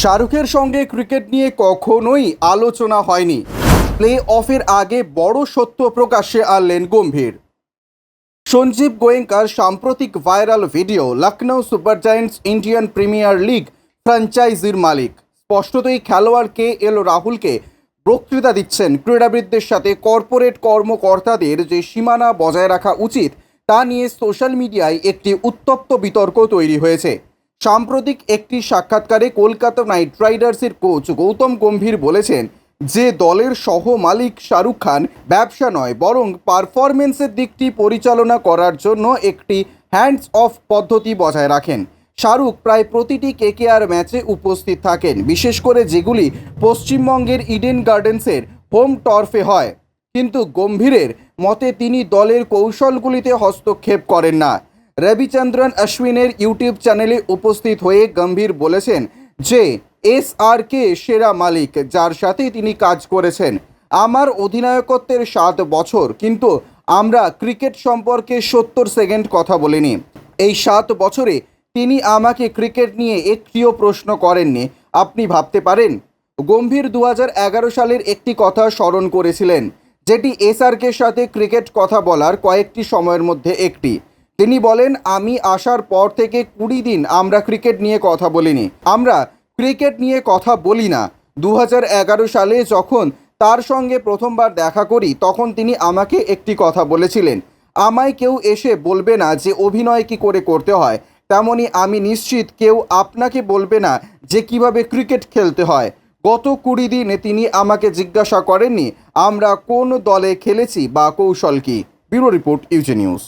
শাহরুখের সঙ্গে ক্রিকেট নিয়ে কখনোই আলোচনা হয়নি। প্লে অফের আগে বড় সত্য প্রকাশ্যে আনলেন গম্ভীর। সঞ্জীব গোয়েঙ্কার সাম্প্রতিক viral video Lucknow super giants Indian premier league ফ্র্যাঞ্চাইজির মালিক। স্পষ্টতই খেলোয়াড় কে এল রাহুলকে বক্তৃতা দিচ্ছেন ক্রীড়াবিদদের সাথে কর্পোরেট কর্মকর্তাদের যে সীমানা বজায় রাখা উচিত, তা নিয়ে সোশ্যাল মিডিয়ায় একটি উত্তপ্ত বিতর্ক তৈরি হয়েছে। সাম্প্রতিক একটি সাক্ষাৎকারে কলকাতা নাইট রাইডার্সের কোচ গৌতম গম্ভীর বলেছেন, যে দলের সহ মালিক শাহরুখ খান ব্যবসা নয়, বরং পারফরমেন্সের দিকটি পরিচালনা করার জন্য একটি হ্যান্ডস অফ পদ্ধতি বজায় রাখেন। শাহরুখ প্রায় প্রতিটি কেকেআর ম্যাচে উপস্থিত থাকেন, বিশেষ করে যেগুলি পশ্চিমবঙ্গের ইডেন গার্ডেন্সের হোম টর্ফে হয়। কিন্তু গম্ভীরের মতে তিনি দলের কৌশলগুলিতে হস্তক্ষেপ করেন না। রবিচন্দ্রন অশ্বিনের ইউটিউব চ্যানেলে উপস্থিত হয়ে গম্ভীর বলেছেন যে এস আর কে সেরা মালিক, যার সাথে তিনি কাজ করেছেন। আমার অধিনায়কত্বের সাত বছর, কিন্তু আমরা ক্রিকেট সম্পর্কে সত্তর সেকেন্ড কথা বলিনি। এই সাত বছরে তিনি আমাকে ক্রিকেট নিয়ে একটিও প্রশ্ন করেননি। আপনি ভাবতে পারেন, গম্ভীর দু হাজার এগারো সালের একটি কথা স্মরণ করেছিলেন, যেটি এস এসআরকের সাথে ক্রিকেট কথা বলার কয়েকটি সময়ের মধ্যে একটি। তিনি বলেন, আমি আসার পর থেকে কুড়ি দিন আমরা ক্রিকেট নিয়ে কথা বলিনি। আমরা ক্রিকেট নিয়ে কথা বলি না। দু হাজার এগারো সালে যখন তার সঙ্গে প্রথমবার দেখা করি, তখন তিনি আমাকে একটি কথা বলেছিলেন। আমায় কেউ এসে বলবে না যে অভিনয় কি করে করতে হয়। তেমনি আমি নিশ্চিত কেউ আপনাকে বলবে না যে কীভাবে ক্রিকেট খেলতে হয়। গত কুড়ি দিনে তিনি আমাকে জিজ্ঞাসা করেননি, আমরা কোন দলে খেলেছি বা কৌশল কি? Bureau report, UJ news.